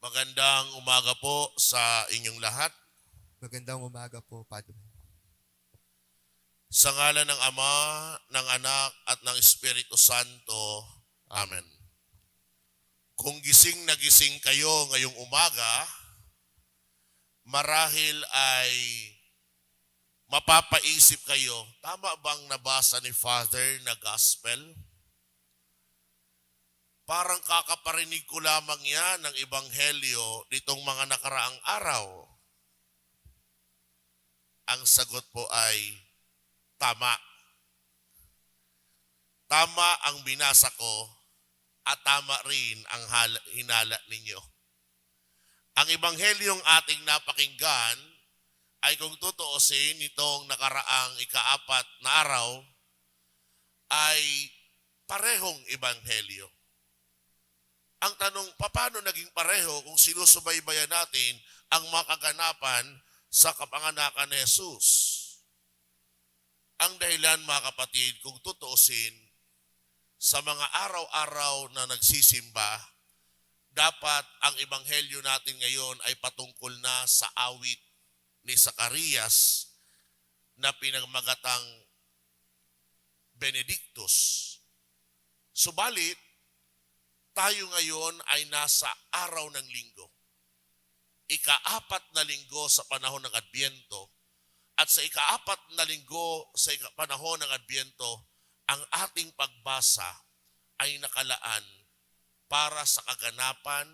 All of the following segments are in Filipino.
Magandang umaga po sa inyong lahat. Magandang umaga po, Padre. Sa ngalan ng Ama, ng Anak at ng Espiritu Santo. Amen. Kung gising na gising kayo ngayong umaga, marahil ay mapapaisip kayo, tama bang nabasa ni Father na Gospel? Parang kakaparinig ko lamang yan ng Ebanghelyo nitong mga nakaraang araw. Ang sagot po ay tama. Tama ang binasa ko at tama rin ang hinala ninyo. Ang Ebanghelyong ating napakinggan ay kung tutuusin nitong nakaraang ikaapat na araw ay parehong Ebanghelyo. Ang tanong, paano naging pareho kung sinusubaybayan natin ang mga kaganapan sa kapanganakan ni Jesus? Ang dahilan mga kapatid, kung tutuusin, sa mga araw-araw na nagsisimba, dapat ang ebanghelyo natin ngayon ay patungkol na sa awit ni Zacarias na pinagmagatang Benedictus. Subalit, tayo ngayon ay nasa araw ng linggo. Ikaapat na linggo sa panahon ng Adbyento. At sa ikaapat na linggo sa panahon ng Adbyento, ang ating pagbasa ay nakalaan para sa kaganapan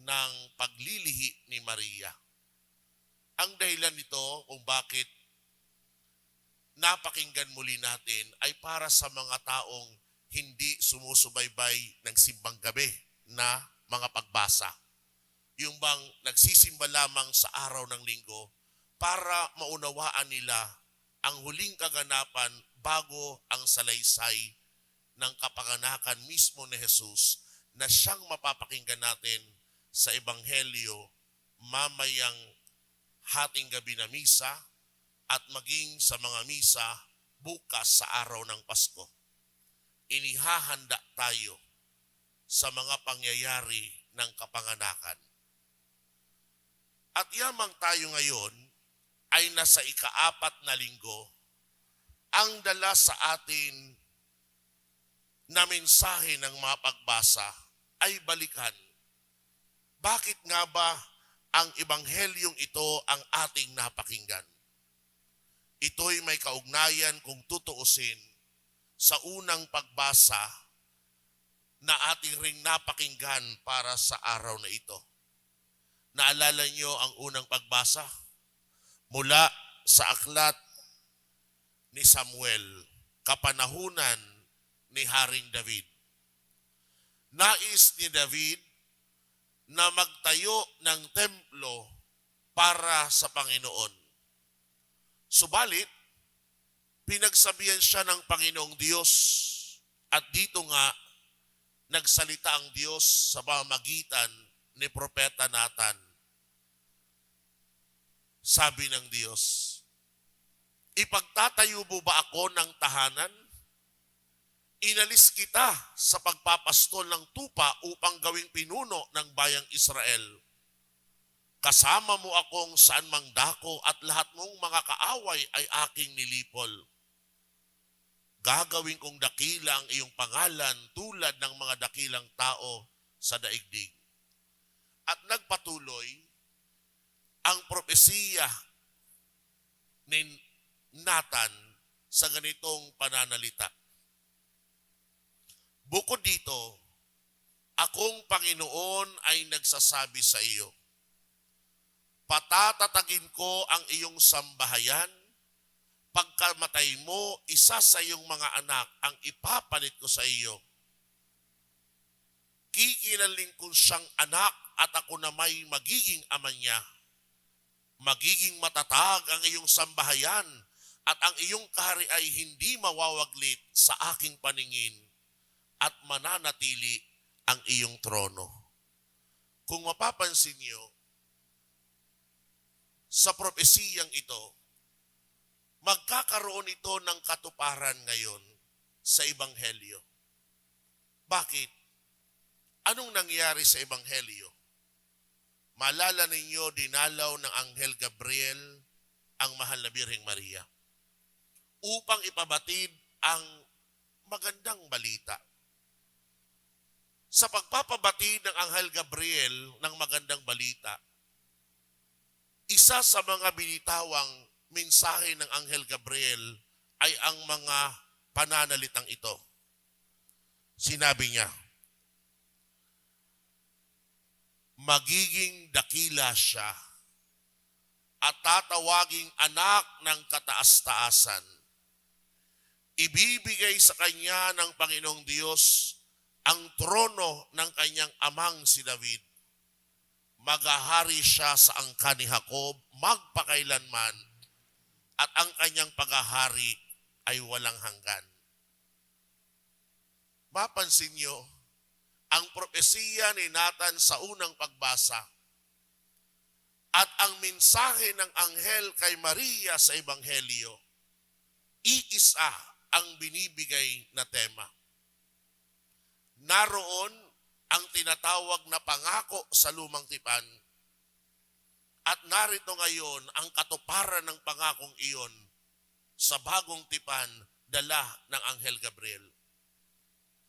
ng paglilihi ni Maria. Ang dahilan nito kung bakit napakinggan muli natin ay para sa mga taong hindi sumusubaybay ng simbang gabi na mga pagbasa. Yung bang nagsisimba lamang sa araw ng linggo para maunawaan nila ang huling kaganapan bago ang salaysay ng kapanganakan mismo ni Jesus na siyang mapapakinggan natin sa Ebanghelyo mamayang hating gabi na misa at maging sa mga misa bukas sa araw ng Pasko. Inihahanda tayo sa mga pangyayari ng kapanganakan. At yamang tayo ngayon ay nasa ikaapat na linggo, ang dala sa atin na mensahe ng mga pagbasa ay balikan. Bakit nga ba ang ebanghelyong ito ang ating napakinggan? Ito'y may kaugnayan kung tutuusin sa unang pagbasa na ating ring napakinggan para sa araw na ito. Naalala niyo ang unang pagbasa? Mula sa aklat ni Samuel, kapanahunan ni Haring David. Nais ni David na magtayo ng templo para sa Panginoon. Subalit, pinagsabihan siya ng Panginoong Diyos at dito nga nagsalita ang Diyos sa pamagitan ni Propeta Nathan. Sabi ng Diyos, Ipagtatayo mo ba ako ng tahanan? Inalis kita sa pagpapastol ng tupa upang gawing pinuno ng bayang Israel. Kasama mo akong saan mang dako at lahat mong mga kaaway ay aking nilipol. Gagawin kong dakila ang iyong pangalan tulad ng mga dakilang tao sa daigdig. At nagpatuloy ang propesiya ni Nathan sa ganitong pananalita. Bukod dito, akong Panginoon ay nagsasabi sa iyo, patatatagin ko ang iyong sambahayan, pagkamatay mo, isa sa iyong mga anak ang ipapalit ko sa iyo. Kikilaling ko siyang anak at ako na may magiging ama niya. Magiging matatag ang iyong sambahayan at ang iyong kahari ay hindi mawawaglit sa aking paningin at mananatili ang iyong trono. Kung mapapansin niyo, sa propesiyang ito, magkakaroon ito ng katuparan ngayon sa Maalala ninyo, dinalaw ng Anghel Gabriel ang mahal na Birheng Maria upang ipabatid ang magandang balita. Sa pagpapabatid ng Anghel Gabriel ng magandang balita, isa sa mga binitawang mensahe ng Anghel Gabriel ay ang mga pananalitang ito. Sinabi niya, magiging dakila siya at tatawaging anak ng kataas-taasan. Ibibigay sa kanya ng Panginoong Diyos ang trono ng kanyang amang si David. Magahari siya sa angka ni Jacob magpakailanman at ang kanyang paghahari ay walang hanggan. Mapansin niyo, ang propesiya ni Nathan sa unang pagbasa at ang mensahe ng anghel kay Maria sa Ebanghelyo, iisa ang binibigay na tema. Naroon ang tinatawag na pangako sa lumang tipan at narito ngayon ang katuparan ng pangakong iyon sa bagong tipan dala ng Anghel Gabriel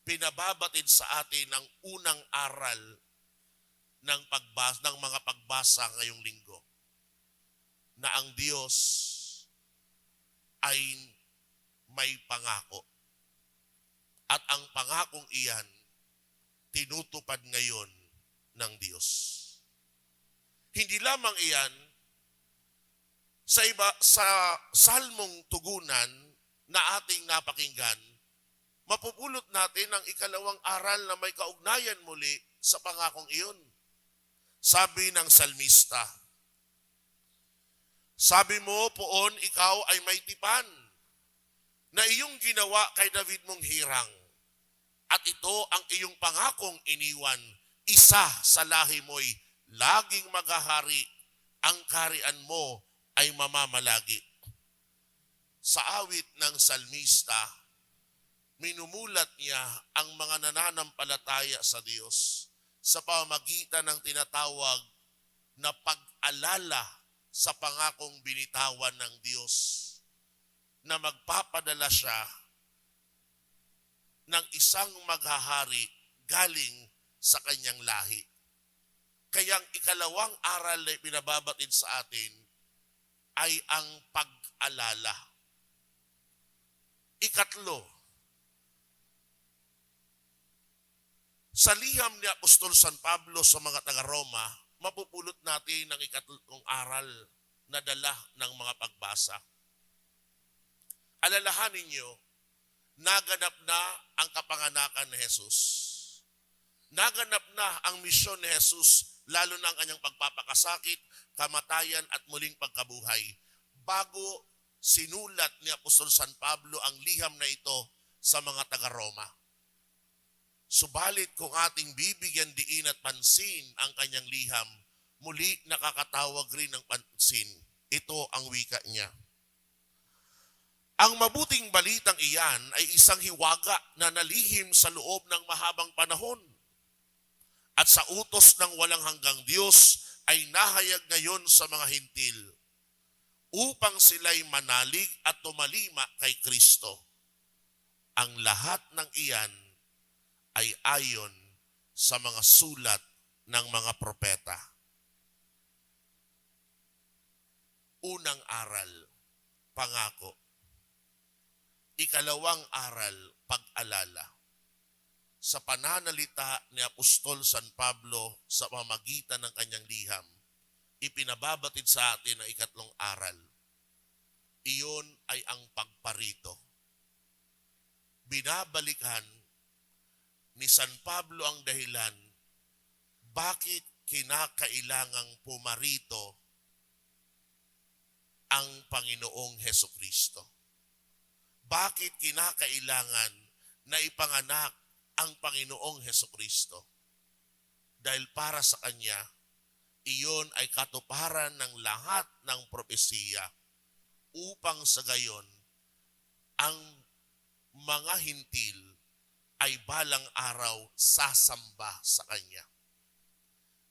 pinababatid sa atin ang unang aral ng pagbasa ng mga pagbasa ngayong linggo na ang Diyos ay may pangako at ang pangakong iyan tinutupad ngayon ng Diyos. Hindi lamang iyan sa iba sa salmong tugunan na ating napakinggan mapupulot natin ang ikalawang aral na may kaugnayan muli sa pangakong iyon. Sabi ng salmista, Sabi mo, poon, ikaw ay may tipan na iyong ginawa kay David mong hirang. At ito ang iyong pangakong iniwan. Isa sa lahi mo'y laging maghahari. Ang karian mo ay mamamalagi. Sa awit ng salmista, minumulat niya ang mga nananampalataya sa Diyos sa pamagitan ng tinatawag na pag-alala sa pangakong binitawan ng Diyos na magpapadala siya ng isang maghahari galing sa kanyang lahi. Kaya ang ikalawang aral na pinababatid sa atin ay ang pag-alala. Ikatlo, Sa liham ni Apostol San Pablo sa mga taga-Roma, mapupulot natin ang ikatlong aral na dala ng mga pagbasa. Alalahanin niyo, naganap na ang kapanganakan ni Jesus. Naganap na ang misyon ni Jesus, lalo na ang kanyang pagpapakasakit, kamatayan at muling pagkabuhay. Bago sinulat ni Apostol San Pablo ang liham na ito sa mga taga-Roma. Subalit kung ating bibigyan diin at pansin ang kanyang liham, muli nakakatawag rin ng pansin. Ito ang wika niya. Ang mabuting balitang iyan ay isang hiwaga na nalihim sa loob ng mahabang panahon. At sa utos ng walang hanggang Diyos ay nahayag ngayon sa mga hintil upang sila'y manalig at tumalima kay Kristo. Ang lahat ng iyan ay ayon sa mga sulat ng mga propeta. Unang aral, pangako. Ikalawang aral, pag-alala. Sa pananalita ni Apostol San Pablo sa pamagitan ng kanyang liham, ipinababatid sa atin ang ikatlong aral. Iyon ay ang pagparito. Binabalikan ni San Pablo ang dahilan bakit kinakailangang pumarito ang Panginoong Heso Kristo. Bakit kinakailangan na ipanganak ang Panginoong Heso Kristo? Dahil para sa Kanya, iyon ay katuparan ng lahat ng propesiya upang sa gayon ang mga hintil ay balang araw sasamba sa Kanya.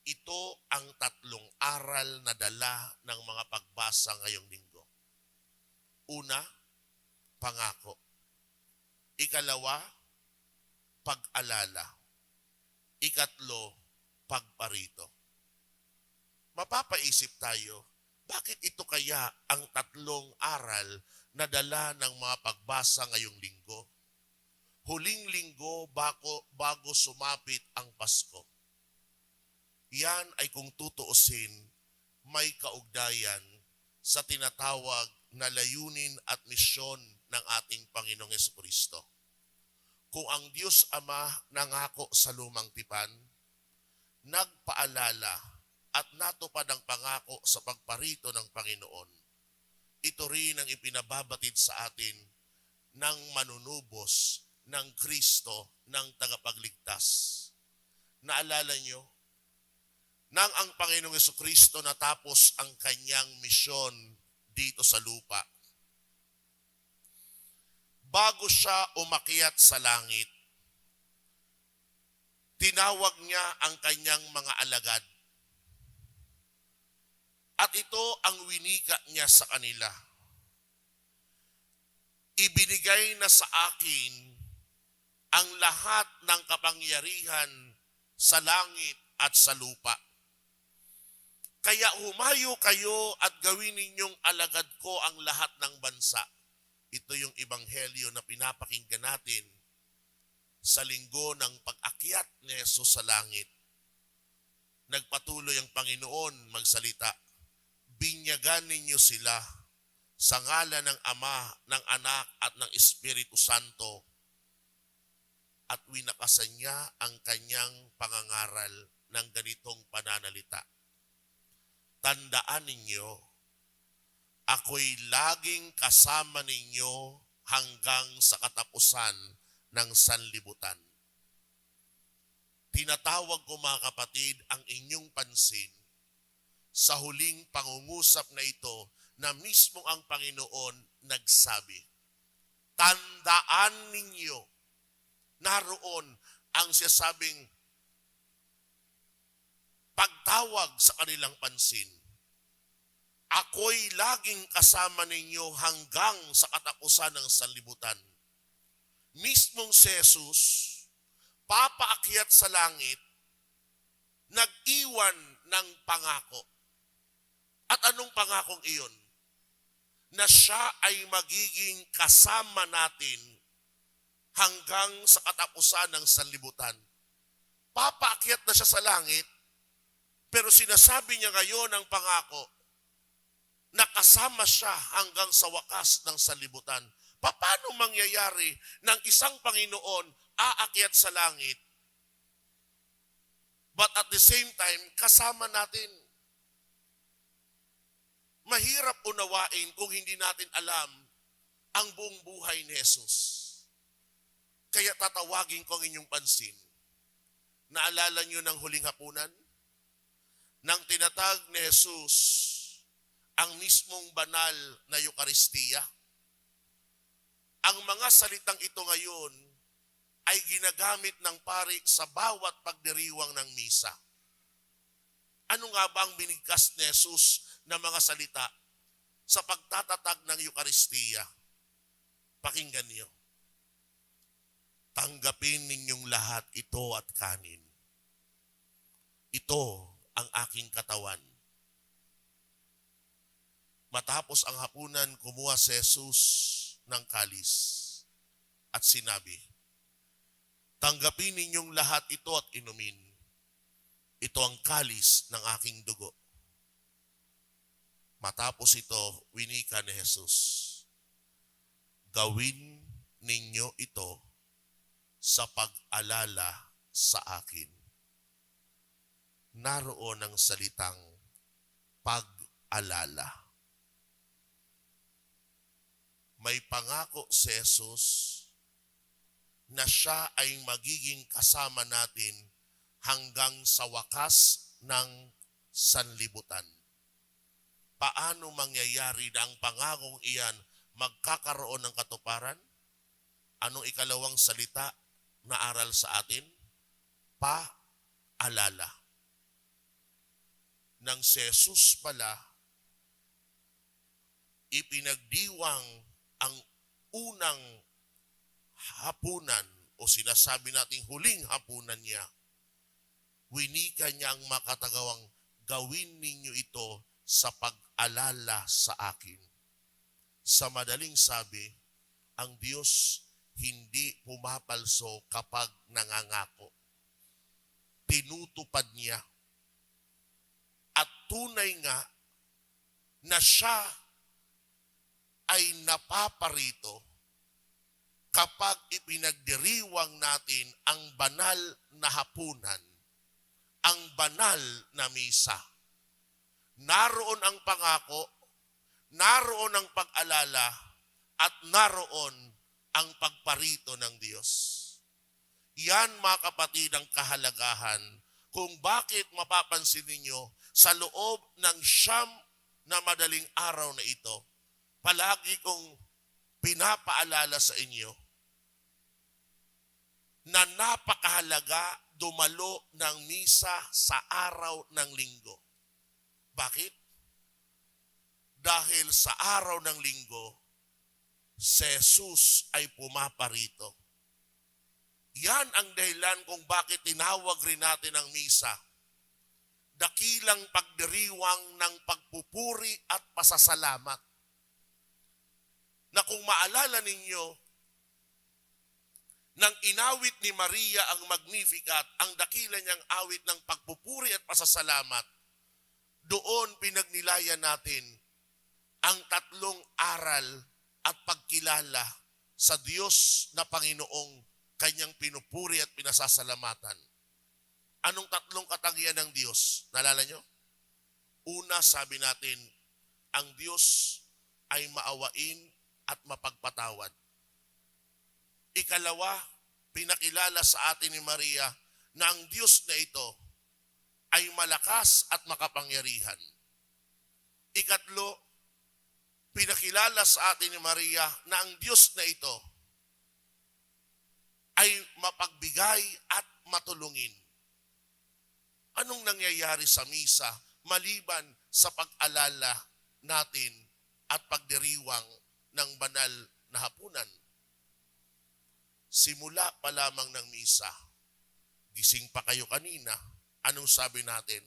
ito ang tatlong aral na dala ng mga pagbasa ngayong linggo. Una, pangako. Ikalawa, pag-alala. Ikatlo, pagparito. Mapapaisip tayo, bakit ito kaya ang tatlong aral na dala ng mga pagbasa ngayong linggo? Huling linggo bago, bago sumapit ang Pasko. Yan ay kung tutuusin, may kaugnayan sa tinatawag na layunin at misyon ng ating Panginoong Kristo. Kung ang Diyos Ama nangako sa lumang tipan, nagpaalala at natupad ang pangako sa pagparito ng Panginoon. Ito rin ang ipinababatid sa atin ng manunubos ng Kristo ng tagapagligtas. Naalala nyo, nang ang Panginoong Yeso Kristo natapos ang kanyang misyon dito sa lupa, bago siya umakyat sa langit, tinawag niya ang kanyang mga alagad. At ito ang winika niya sa kanila. Ibinigay na sa akin ang lahat ng kapangyarihan sa langit at sa lupa. Kaya humayo kayo at gawin ninyong alagad ko ang lahat ng bansa. Ito yung ebanghelyo na pinapakinggan natin sa linggo ng pag-akyat ni Jesus sa langit. Nagpatuloy ang Panginoon magsalita. Binyagan ninyo sila sa ngala ng Ama, ng Anak at ng Espiritu Santo at winakasan niya ang kanyang pangangaral ng ganitong pananalita. Tandaan ninyo, ako'y laging kasama ninyo hanggang sa katapusan ng sanlibutan. Tinatawag ko mga kapatid ang inyong pansin sa huling pangungusap na ito na mismo ang Panginoon nagsabi, Tandaan ninyo, naroon ang siyasabing pagtawag sa kanilang pansin. Ako'y laging kasama ninyo hanggang sa katapusan ng sanlibutan. Mismong si Jesus, papaakyat sa langit, nag-iwan ng pangako. At anong pangakong iyon? Na siya ay magiging kasama natin hanggang sa katapusan ng sanlibutan. Papaakyat na siya sa langit, pero sinasabi niya ngayon ang pangako na kasama siya hanggang sa wakas ng sanlibutan. Paano mangyayari ng isang Panginoon aakyat sa langit, but at the same time, kasama natin? Mahirap unawain kung hindi natin alam ang buong buhay ni Jesus. Kaya tatawagin ko ang inyong pansin. Naalala niyo ng huling hapunan? Nang tinatag ni Jesus ang mismong banal na Eukaristiya. Ang mga salitang ito ngayon ay ginagamit ng pari sa bawat pagdiriwang ng misa. Ano nga ba ang binigkas ni Jesus na mga salita sa pagtatatag ng Eukaristiya? Pakinggan niyo. Tanggapin ninyong lahat ito at kanin. Ito ang aking katawan. Matapos ang hapunan, kumuha si Jesus ng kalis at sinabi, Tanggapin ninyong lahat ito at inumin. Ito ang kalis ng aking dugo. Matapos ito, winika ni Jesus, Gawin ninyo ito sa pag-alala sa akin. Naroon ang salitang pag-alala. May pangako si Jesus na siya ay magiging kasama natin hanggang sa wakas ng sanlibutan. Paano mangyayari na ang pangakong iyan magkakaroon ng katuparan? Anong ikalawang salita na aral sa atin? Pa-alala. ng si Jesus pala ipinagdiwang ang unang hapunan o sinasabi nating huling hapunan niya, winika niya ang makatagawang gawin ninyo ito sa pag-alala sa akin. Sa madaling sabi, ang Diyos hindi pumapalso kapag nangangako. Tinutupad niya. At tunay nga na siya ay napaparito kapag ipinagdiriwang natin ang banal na hapunan, ang banal na misa. Naroon ang pangako, naroon ang pag-alala, at naroon ang pagparito ng Diyos. Yan mga kapatid ang kahalagahan kung bakit mapapansin ninyo sa loob ng siyam na madaling araw na ito, palagi kong pinapaalala sa inyo na napakahalaga dumalo ng misa sa araw ng linggo. Bakit? Dahil sa araw ng linggo, si Jesus ay pumaparito. Yan ang dahilan kung bakit tinawag rin natin ang misa. Dakilang pagdiriwang ng pagpupuri at pasasalamat. Na kung maalala ninyo, nang inawit ni Maria ang Magnificat, ang dakila niyang awit ng pagpupuri at pasasalamat, doon pinagnilayan natin ang tatlong aral at pagkilala sa Diyos na Panginoong kanyang pinupuri at pinasasalamatan. Anong tatlong katangian ng Diyos? Nalala nyo? Una, sabi natin, ang Diyos ay maawain at mapagpatawad. Ikalawa, pinakilala sa atin ni Maria na ang Diyos na ito ay malakas at makapangyarihan. Ikatlo, pinakilala sa atin ni Maria na ang Diyos na ito ay mapagbigay at matulungin. Anong nangyayari sa misa maliban sa pag-alala natin at pagdiriwang ng banal na hapunan? Simula pa lamang ng misa, gising pa kayo kanina, anong sabi natin?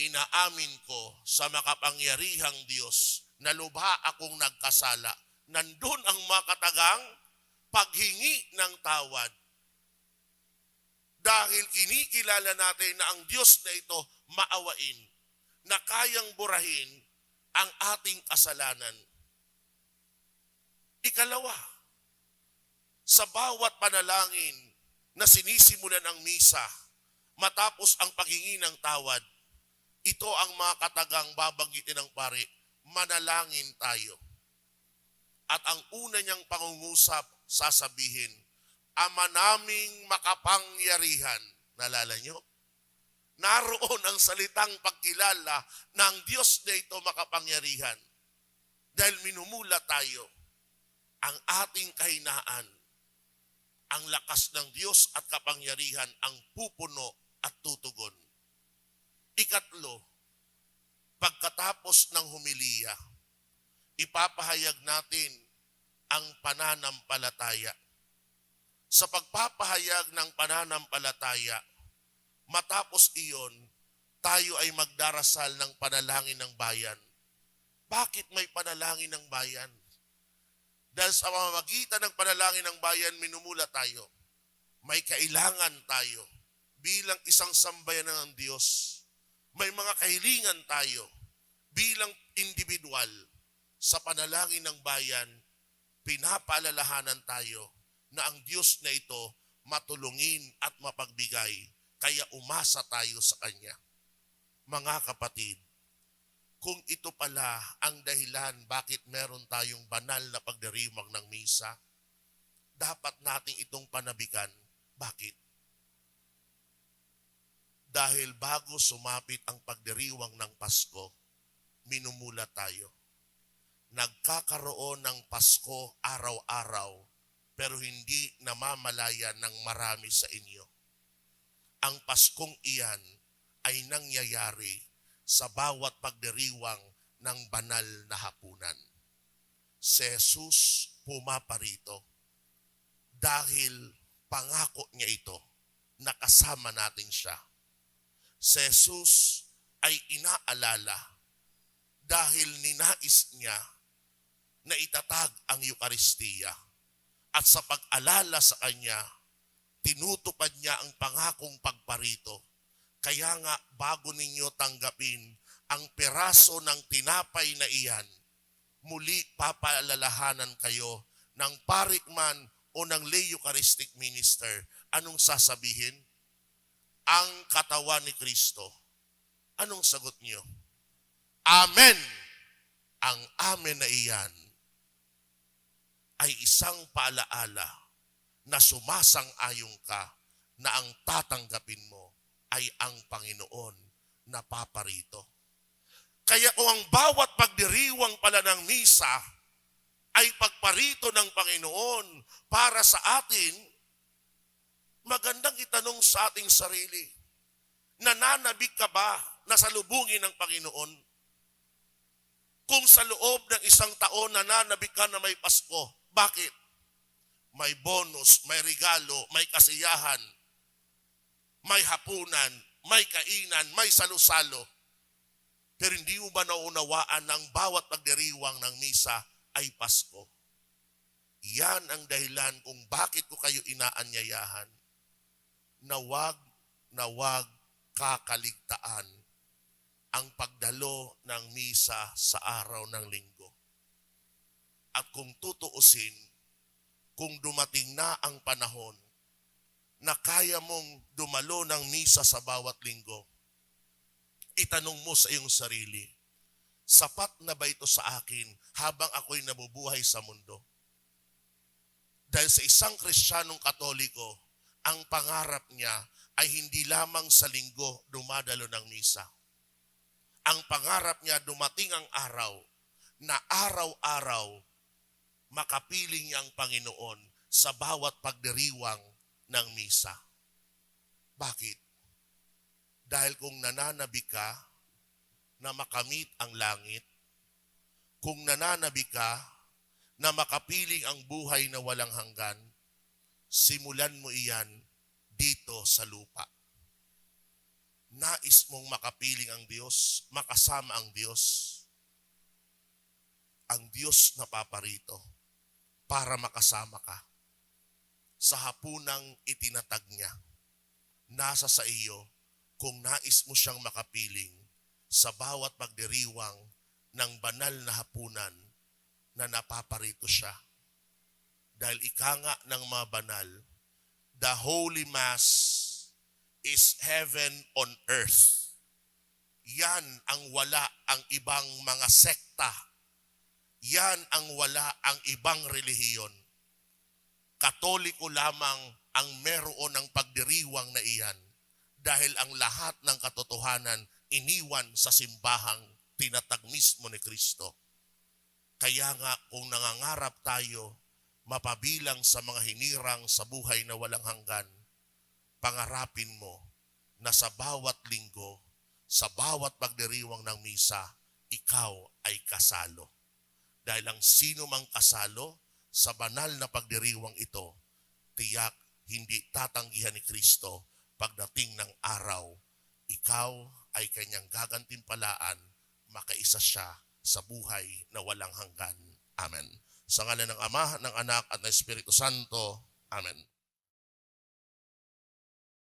Inaamin ko sa makapangyarihang Diyos na lubha akong nagkasala. Nandun ang makatagang paghingi ng tawad. Dahil kinikilala natin na ang Diyos na ito maawain, na kayang burahin ang ating kasalanan. Ikalawa, sa bawat panalangin na sinisimulan ng misa, matapos ang paghingi ng tawad, ito ang mga katagang babanggitin ng pare, manalangin tayo. At ang una niyang pangungusap, sasabihin, Ama naming makapangyarihan. Nalala niyo? Naroon ang salitang pagkilala ng Diyos na ito makapangyarihan. Dahil minumula tayo ang ating kahinaan. Ang lakas ng Diyos at kapangyarihan ang pupuno at tutugon. Ikatlo, pagkatapos ng humiliya, ipapahayag natin ang pananampalataya. Sa pagpapahayag ng pananampalataya, matapos iyon, tayo ay magdarasal ng panalangin ng bayan. Bakit may panalangin ng bayan? Dahil sa pamamagitan ng panalangin ng bayan, minumula tayo. May kailangan tayo bilang isang sambayan ng Diyos. May mga kahilingan tayo bilang individual sa panalangin ng bayan, pinapaalalahanan tayo na ang Diyos na ito matulungin at mapagbigay, kaya umasa tayo sa Kanya. Mga kapatid, kung ito pala ang dahilan bakit meron tayong banal na pagdiriwang ng misa, dapat nating itong panabikan. Bakit? Dahil bago sumapit ang pagdiriwang ng Pasko, minumula tayo. Nagkakaroon ng Pasko araw-araw, pero hindi namamalayan ng marami sa inyo. Ang Paskong iyan ay nangyayari sa bawat pagdiriwang ng banal na hapunan. Si Jesus pumaparito dahil pangako niya ito na kasama natin siya. Si Jesus ay inaalala dahil ninais niya na itatag ang Eukaristiya. At sa pag-alala sa Kanya, tinutupad niya ang pangakong pagparito. Kaya nga bago ninyo tanggapin ang peraso ng tinapay na iyan, muli papaalalahanan kayo ng parikman o ng lay Eucharistic minister. Anong sasabihin? Ang katawan ni Kristo. Anong sagot niyo? Amen! Ang amen na iyan ay isang paalaala na sumasang-ayong ka na ang tatanggapin mo ay ang Panginoon na paparito. Kaya kung ang bawat pagdiriwang pala ng misa ay pagparito ng Panginoon para sa atin, magandang itanong sa ating sarili, nananabik ka ba na salubungin ng Panginoon? Kung sa loob ng isang taon nananabik ka na may Pasko, bakit? May bonus, may regalo, may kasiyahan, may hapunan, may kainan, may salo-salo. Pero hindi mo ba naunawaan ng bawat pagdiriwang ng misa ay Pasko? Yan ang dahilan kung bakit ko kayo inaanyayahan na wag na wag kakaligtaan ang pagdalo ng misa sa araw ng linggo. At kung tutuusin, kung dumating na ang panahon na kaya mong dumalo ng misa sa bawat linggo, itanong mo sa iyong sarili, sapat na ba ito sa akin habang ako'y nabubuhay sa mundo? Dahil sa isang Kristiyanong Katoliko, ang pangarap niya ay hindi lamang sa linggo dumadalo ng misa. Ang pangarap niya dumating ang araw na araw-araw makapiling niya ang Panginoon sa bawat pagdiriwang ng misa. Bakit? Dahil kung nananabi ka na makamit ang langit, kung nananabi ka na makapiling ang buhay na walang hanggan, simulan mo iyan dito sa lupa. Nais mong makapiling ang Diyos, makasama ang Diyos. Ang Diyos na paparito para makasama ka. Sa hapunang itinatag niya, nasa sa iyo kung nais mo siyang makapiling sa bawat pagdiriwang ng banal na hapunan na napaparito siya. Dahil ika nga ng mga banal, the Holy Mass is heaven on earth. Yan ang wala ang ibang mga sekta. Yan ang wala ang ibang relihiyon. Katoliko lamang ang meron ng pagdiriwang na iyan dahil ang lahat ng katotohanan iniwan sa simbahang tinatag mismo ni Kristo. Kaya nga kung nangangarap tayo mapabilang sa mga hinirang sa buhay na walang hanggan, pangarapin mo na sa bawat linggo, sa bawat pagdiriwang ng misa, ikaw ay kasalo. Dahil ang sino mang kasalo sa banal na pagdiriwang ito, tiyak hindi tatanggihan ni Kristo pagdating ng araw. Ikaw ay kanyang gagantimpalaan, makaisa siya sa buhay na walang hanggan. Amen. Sa ngalan ng Ama, ng Anak at ng Espiritu Santo. Amen.